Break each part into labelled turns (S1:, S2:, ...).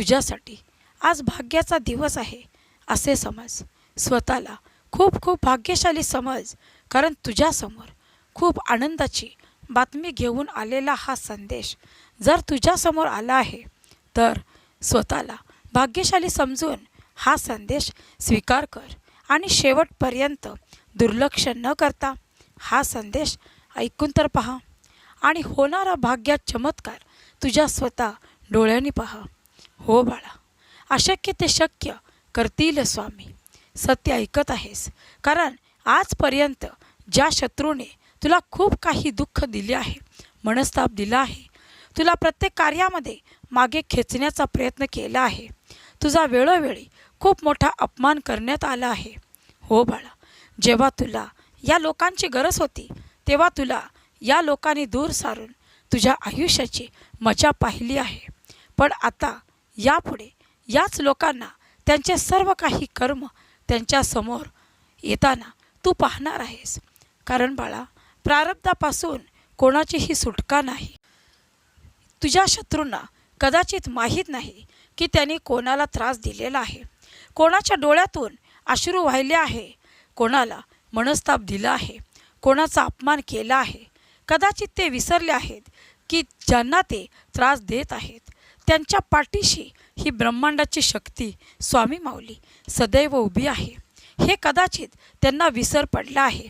S1: तुझ्यासाठी. आज भाग्याचा दिवस आहे असे समज. स्वतःला खूप खूप भाग्यशाली समज कारण तुझ्यासमोर खूप आनंदाची बातमी घेऊन आलेला हा संदेश जर तुझ्यासमोर आला आहे तर स्वतःला भाग्यशाली समजून हा संदेश स्वीकार कर आणि शेवटपर्यंत दुर्लक्ष न करता हा संदेश ऐकून तर पहा आणि होणारा भाग्यात चमत्कार तुझ्या स्वतः डोळ्यांनी पहा. हो बाळा अशक्य ते शक्य करतील स्वामी. सत्य ऐकत आहेस. कारण आजपर्यंत ज्या शत्रूने तुला खूप काही दुःख दिले आहे मनस्ताप दिला आहे तुला प्रत्येक कार्यामध्ये मागे खेचण्याचा प्रयत्न केला आहे तुझा वेळोवेळी खूप मोठा अपमान करण्यात आला आहे. हो बाळा जेव्हा तुला या लोकांची गरज होती तेव्हा तुला या लोकांनी दूर सारून तुझ्या आयुष्याची मजा पाहिली आहे. पण आता यापुढे याच लोकांना त्यांचे सर्व काही कर्म त्यांच्यासमोर येताना तू पाहणार आहेस. कारण बाळा प्रारब्धापासून कोणाचीही सुटका नाही. तुझ्या शत्रूंना कदाचित माहीत नाही की त्यांनी कोणाला त्रास दिलेला आहे. कोणाच्या डोळ्यातून अश्रू वाहिले आहे. कोणाला मनस्ताप दिला आहे. कोणाचा अपमान केला आहे. कदाचित ते विसरले आहेत की ज्यांना ते त्रास देत आहेत. त्यांच्या पाठीशी ही ब्रह्मांडाची शक्ती स्वामी माऊली सदैव उभी आहे. हे कदाचित त्यांना विसर पडला आहे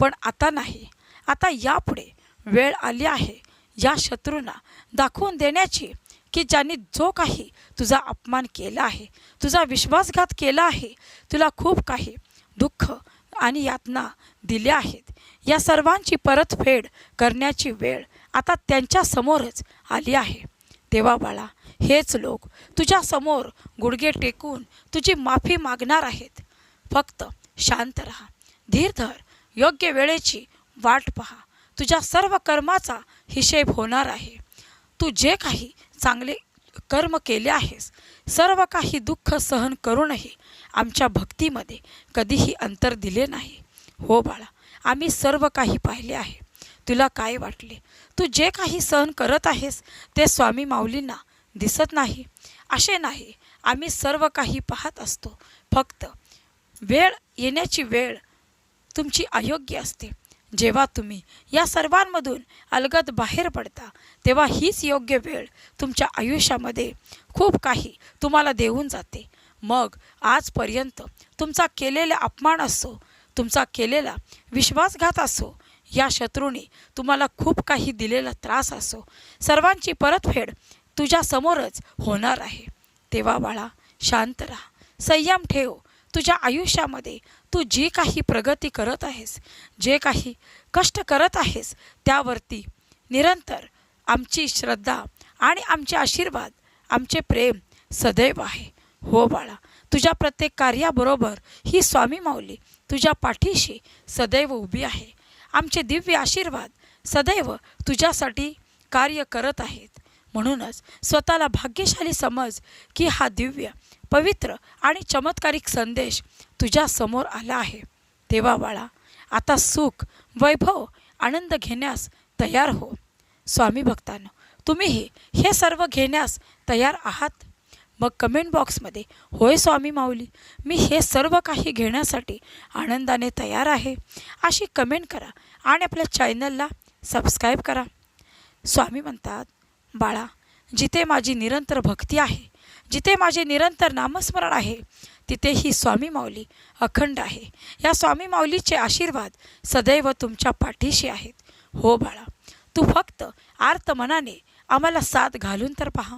S1: पण आता नाही. आता यापुढे वेळ आली आहे या शत्रूंना दाखवून देण्याची की ज्यांनी जो काही तुझा अपमान केला आहे तुझा विश्वासघात केला आहे तुला खूप काही दुःख आणि यातना दिल्या आहेत. या सर्वांची परतफेड करण्याची वेळ आता त्यांच्यासमोरच आली आहे. तेव्हा बाळा हेच लोक तुझ्यासमोर गुडघे टेकून तुझी माफी मागणार आहेत. फक्त शांत राहा. धीर धर योग्य वेळेची वाट पहा. तुझ्या सर्व कर्माचा हिशेब होणार आहे. तू जे काही चांगले कर्म केले आहेस सर्व काही दुःख सहन करूनही आमच्या भक्तीमध्ये कधीही अंतर दिले नाही. हो बाळा आम्ही सर्व काही पाहिले आहे. तुला काय वाटले? तू जे काही सहन करत आहेस ते स्वामी माऊलींना दिसत नाही. असे नाही. आम्ही सर्व काही पाहत असतो. फक्त वेळ येण्याची वेळ तुमची अयोग्य असते. जेव्हा तुम्ही या सर्वांमधून अलगद बाहेर पडता तेव्हा हीच योग्य वेळ तुमच्या आयुष्यामध्ये खूप काही तुम्हाला देऊन जाते. मग आजपर्यंत तुमचा केलेला अपमान असो तुमचा केलेला विश्वासघात असो या शत्रूने तुम्हाला खूप काही दिलेला त्रास असो सर्वांची परतफेड तुझ्यासमोरच होणार आहे. तेव्हा बाळा शांत राहा. संयम ठेव. तुझ्या आयुष्यामध्ये तू जी काही प्रगती करत आहेस जे काही कष्ट करत आहेस त्यावरती निरंतर आमची श्रद्धा आणि आमचे आशीर्वाद आमचे प्रेम सदैव आहे. हो बाळा तुझ्या प्रत्येक कार्याबरोबर ही स्वामी माऊली तुझ्या पाठीशी सदैव उभी आहे. आमचे दिव्य आशीर्वाद सदैव तुझ्यासाठी कार्य करत आहेत. म्हणूनच स्वतःला भाग्यशाली समज की हा दिव्य पवित्र आणि चमत्कारिक संदेश तुझ्या समोर आला आहे. तेव्हा बाळा आता सुख वैभव आनंद घेण्यास तयार हो. स्वामी भक्तांनो तुम्हीही हे सर्व घेण्यास तयार आहात? मग कमेंट बॉक्समध्ये होय स्वामी माऊली मी हे सर्व काही घेण्यासाठी आनंदाने तयार आहे. अशी कमेंट करा आणि आपल्या चॅनलला सबस्क्राईब करा. स्वामी म्हणतात बाळा जिथे माझी निरंतर भक्ती आहे जिथे माझे निरंतर नामस्मरण आहे तिथे ही स्वामी माऊली अखंड आहे. या स्वामी माऊलीचे आशीर्वाद सदैव तुमच्या पाठीशी आहेत. हो बाळा तू फक्त आर्त मनाने आम्हाला साथ घालून तर पहा.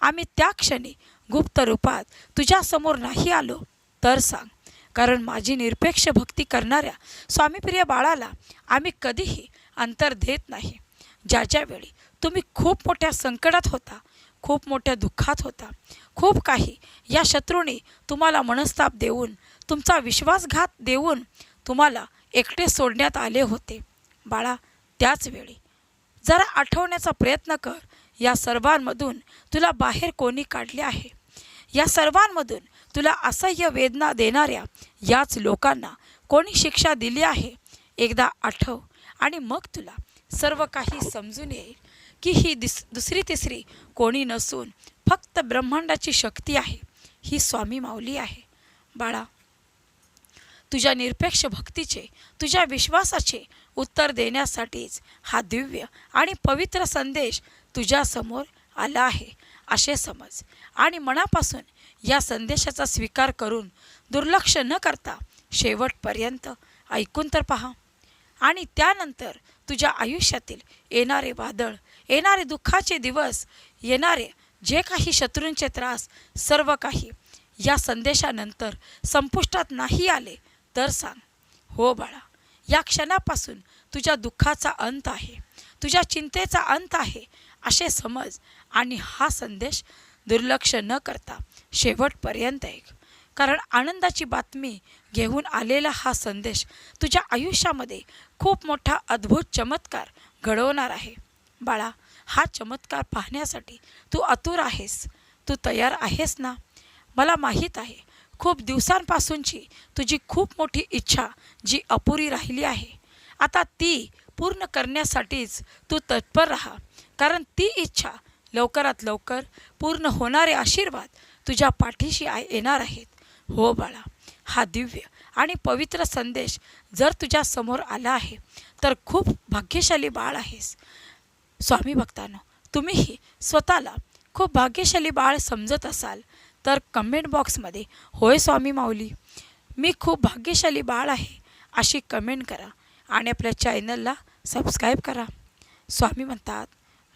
S1: आम्ही त्या क्षणी गुप्त रूपात तुझ्यासमोर नाही आलो तर सांग. कारण माझी निरपेक्ष भक्ती करणाऱ्या स्वामीप्रिय बाळाला आम्ही कधीही अंतर देत नाही. ज्या ज्यावेळी तुम्ही खूप मोठ्या संकटात होता खूप मोठ्या दुःखात होता खूप काही. या शत्रूने तुम्हाला मनस्ताप देऊन तुमचा विश्वासघात देऊन तुम्हाला एकटे सोडण्यात आले होते. बाळा त्याच वेळी. जरा आठवण्याचा प्रयत्न कर. या सर्वांमधून तुला बाहेर कोणी काढले आहे? या सर्वांमधून तुला असह्य वेदना देणाऱ्या याच लोकांना कोणी शिक्षा दिली आहे? एकदा आठव आणि मग तुला. सर्व काही समजून येईल. की ही दिस दुसरी तिसरी कोणी नसून फक्त ब्रह्मांडाची शक्ती आहे ही स्वामी माऊली आहे. बाळा तुझ्या निरपेक्ष भक्तीचे तुझ्या विश्वासाचे उत्तर देण्यासाठीच हा दिव्य आणि पवित्र संदेश तुझ्यासमोर आला आहे असे समज. आणि मनापासून या संदेशाचा स्वीकार करून दुर्लक्ष न करता शेवटपर्यंत ऐकून तर पहा. आणि त्यानंतर तुझ्या आयुष्यातील येणारे वादळ येणारे दुःखाचे दिवस येणारे जे काही शत्रूंचे त्रास सर्व काही या संदेशानंतर संपुष्टात नाही आले तर सांग हो बाळा या क्षणापासून तुझ्या दुःखाचा अंत आहे तुझ्या चिंतेचा अंत आहे असे समज आणि हा संदेश दुर्लक्ष न करता शेवटपर्यंत ऐक. कारण आनंदाची बातमी घेऊन आलेला हा संदेश तुझ्या आयुष्यामध्ये खूप मोठा अद्भुत चमत्कार घडवणार आहे. बाळा हा चमत्कार पाहण्यासाठी तू आतुर आहेस. तू तयार आहेस ना? मला माहीत आहे खूप दिवसांपासूनची तुझी खूप मोठी इच्छा जी अपुरी राहिली आहे. आता ती पूर्ण करण्यासाठीच तू तत्पर राहा कारण ती इच्छा लवकरात लवकर पूर्ण होणारे आशीर्वाद तुझ्या पाठीशी आय येणार आहेत. हो बाळा हा दिव्य आणि पवित्र संदेश जर तुझ्या समोर आला आहे तर खूप भाग्यशाली बाळ आहेस. स्वामी भक्तांनो तुम्हीही स्वतःला खूप भाग्यशाली बाळ समजत असाल तर कमेंट बॉक्समध्ये होय स्वामी माऊली मी खूप भाग्यशाली बाळ आहे अशी कमेंट करा आणि आपल्या चॅनलला सबस्क्राईब करा. स्वामी म्हणतात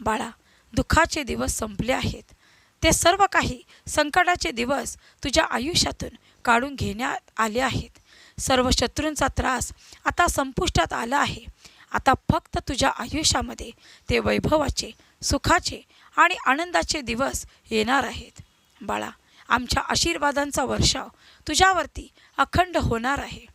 S1: बाळा दुःखाचे दिवस संपले आहेत ते सर्व काही संकटाचे दिवस तुझ्या आयुष्यातून काढून घेण्यात आले आहेत. सर्व शत्रूंचा त्रास आता संपुष्टात आला आहे. आता फक्त तुझ्या आयुष्यामध्ये ते वैभवाचे सुखाचे आणि आनंदाचे दिवस येणार आहेत. बाळा आमच्या आशीर्वादांचा वर्षाव तुझ्यावरती अखंड होणार आहे.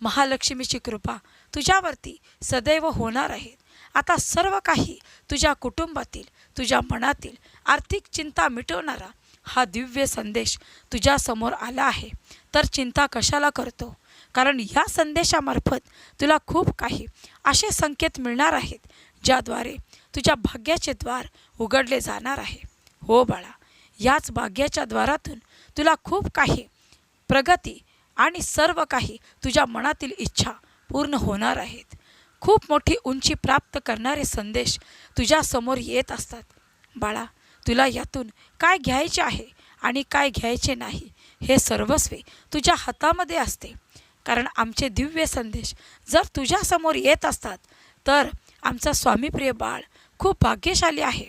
S1: महालक्ष्मीची कृपा तुझ्यावरती सदैव होणार आहेत आता सर्व काही तुझ्या कुटुंबातील तुझ्या मनातील आर्थिक चिंता मिटवणारा हा दिव्य संदेश तुझ्यासमोर आला आहे. तर चिंता कशाला करतो? कारण या संदेशामार्फत तुला खूप काही असे संकेत मिळणार आहेत ज्याद्वारे तुझ्या भाग्याचे द्वार उघडले जाणार आहे. हो बाळा याच भाग्याच्या द्वारातून तुला खूप काही प्रगती आणि सर्व काही तुझ्या मनातील इच्छा पूर्ण होणार आहेत. खूप मोठी उंची प्राप्त करणारे संदेश तुझ्यासमोर येत असतात. बाळा तुला यातून काय घ्यायचे आहे आणि काय घ्यायचे नाही हे सर्वस्वे तुझ्या हातामध्ये असते. कारण आमचे दिव्य संदेश जर तुझ्यासमोर येत असतात तर आमचा स्वामीप्रिय बाळ खूप भाग्यशाली आहे.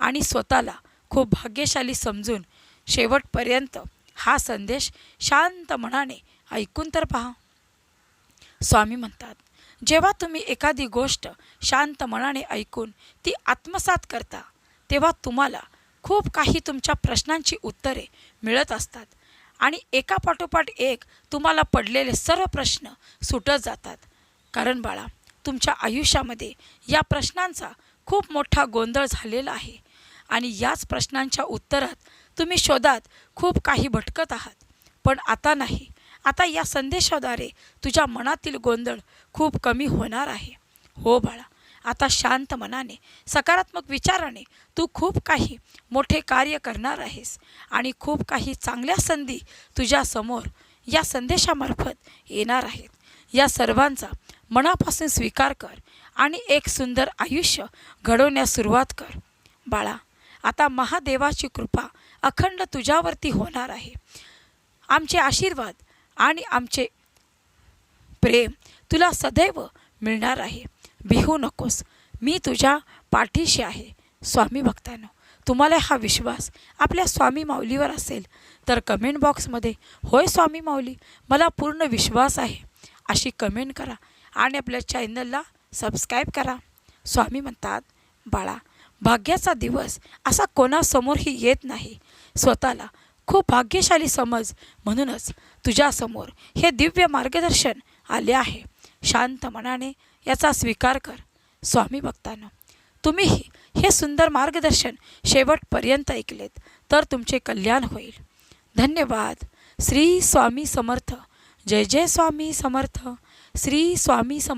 S1: आणि स्वतःला खूप भाग्यशाली समजून शेवटपर्यंत हा संदेश शांत मनाने ऐकून तर पहा. स्वामी म्हणतात जेव्हा तुम्ही एखादी गोष्ट शांत मनाने ऐकून ती आत्मसात करता तेव्हा तुम्हाला खूप काही तुमच्या प्रश्नांची उत्तरे मिळत असतात. आणि एकापाठोपाठ एक तुम्हाला पडलेले सर्व प्रश्न सुटत जातात. कारण बाळा तुमच्या आयुष्यामध्ये या प्रश्नांचा खूप मोठा गोंधळ झालेला आहे. आणि याच प्रश्नांच्या उत्तरात तुम्ही शोधात खूप काही भटकत आहात. पण आता नाही. आता या संदेशाद्वारे तुझ्या मनातील गोंधळ खूप कमी होणार आहे. हो बाळा आता शांत मनाने सकारात्मक विचाराने तू खूप काही मोठे कार्य करणार आहेस आणि खूप काही चांगल्या संधी तुझ्यासमोर या संदेशामार्फत येणार आहेत. या सर्वांचा मनापासून स्वीकार कर आणि एक सुंदर आयुष्य घडवण्यास सुरुवात कर. बाळा आता महादेवाची कृपा अखंड तुझ्यावरती होणार आहे. आमचे आशीर्वाद आणि आमचे प्रेम तुला सदैव मिळणार आहे. भिहू नकोस. मी तुझ्या पाठीशी आहे स्वामी भक्तांनो. तुम्हाला हा विश्वास आपल्या स्वामी माऊलीवर असेल तर कमेंट बॉक्समध्ये होय स्वामी माऊली मला पूर्ण विश्वास आहे. अशी कमेंट करा आणि आपल्या चॅनलला सबस्क्राईब करा. स्वामी म्हणतात बाळा भाग्याचा दिवस असा कोणासमोरही येत नाही. स्वतःला खूप भाग्यशाली समज म्हणूनच तुझ्यासमोर हे दिव्य मार्गदर्शन आले आहे. शांत मनाने याचा स्वीकार कर स्वामी भक्तांनो. तुम्हीही हे सुंदर मार्गदर्शन शेवटपर्यंत ऐकलेत तर तुमचे कल्याण होईल. धन्यवाद. श्री स्वामी समर्थ. जय जय स्वामी समर्थ. श्री स्वामी सम